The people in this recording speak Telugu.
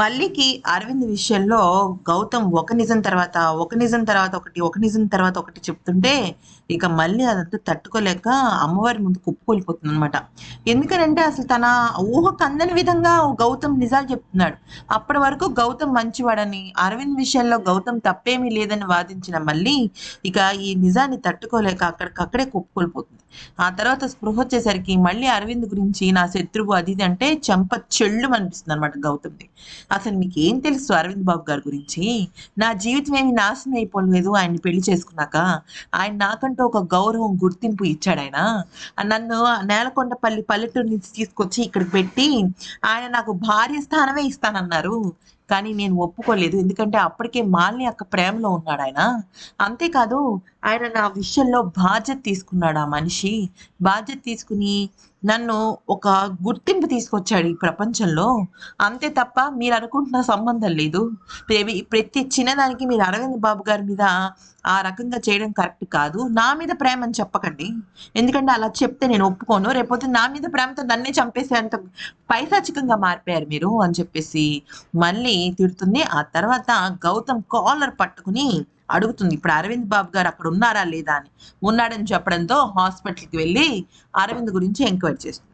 మల్లికి అరవింద్ విషయంలో గౌతమ్ ఒక నిజం తర్వాత ఒక నిజం తర్వాత ఒకటి ఒక నిజం తర్వాత ఒకటి చెప్తుంటే ఇక మళ్ళీ అదంతా తట్టుకోలేక అమ్మవారి ముందు కుప్పకూలిపోతుంది అనమాట ఎందుకనంటే అసలు తన ఊహకు అందని విధంగా గౌతమ్ నిజాలు చెప్తున్నాడు. అప్పటి వరకు గౌతమ్ మంచివాడని అరవింద్ విషయంలో గౌతమ్ తప్పేమీ లేదని వాదించిన మళ్ళీ ఇక ఈ నిజాన్ని తట్టుకోలేక అక్కడికక్కడే కుప్పకూలిపోతుంది. ఆ తర్వాత స్పృహ వచ్చేసరికి మళ్ళీ అరవింద్ గురించి నా శత్రువు అది ఇది అంటే చెంప చెళ్ళు అనిపిస్తుంది అనమాట గౌతమ్ది. అసలు మీకు ఏం తెలుసు అరవింద్ బాబు గారి గురించి? నా జీవితం ఏమి నాశనం అయిపోలేదు ఆయన్ని పెళ్ళి చేసుకున్నాక. ఆయన నాకంటూ ఒక గౌరవం గుర్తింపు ఇచ్చాడు ఆయన. నన్ను నేలకొండపల్లి పల్లెటూరు నుంచి తీసుకొచ్చి ఇక్కడికి పెట్టి ఆయన నాకు భార్య స్థానమే ఇస్తానన్నారు. కానీ నేను ఒప్పుకోలేదు. ఎందుకంటే అప్పటికే మాలిని అక్క ప్రేమలో ఉన్నాడు ఆయన. అంతేకాదు ఆయన నా విషయంలో బాధ్యత తీసుకున్నాడు ఆ మనిషి. బాధ్యత తీసుకుని నన్ను ఒక గుర్తింపు తీసుకొచ్చాడు ఈ ప్రపంచంలో. అంతే తప్ప మీరు అనుకుంటున్న సంబంధం లేదు. ప్రతి- ప్రతి చిన్నదానికి మీరు అరవింద్ బాబు గారి మీద ఆ రకంగా చేయడం కరెక్ట్ కాదు. నా మీద ప్రేమ అని చెప్పకండి. ఎందుకంటే అలా చెప్తే నేను ఒప్పుకోను. రేపొద్దు నా మీద ప్రేమతో నన్నే చంపేసేంత పైశాచికంగా మారిపోయారు మీరు అని చెప్పేసి మళ్ళీ తిడుతుంది. ఆ తర్వాత గౌతమ్ కాలర్ పట్టుకుని అడుగుతుంది ఇప్పుడు అరవింద్ బాబు గారు అక్కడ ఉన్నారా లేదా? అని. ఉన్నాడని చెప్పడంతో హాస్పిటల్కి వెళ్ళి అరవింద్ గురించి ఎంక్వైరీ చేస్తుంది.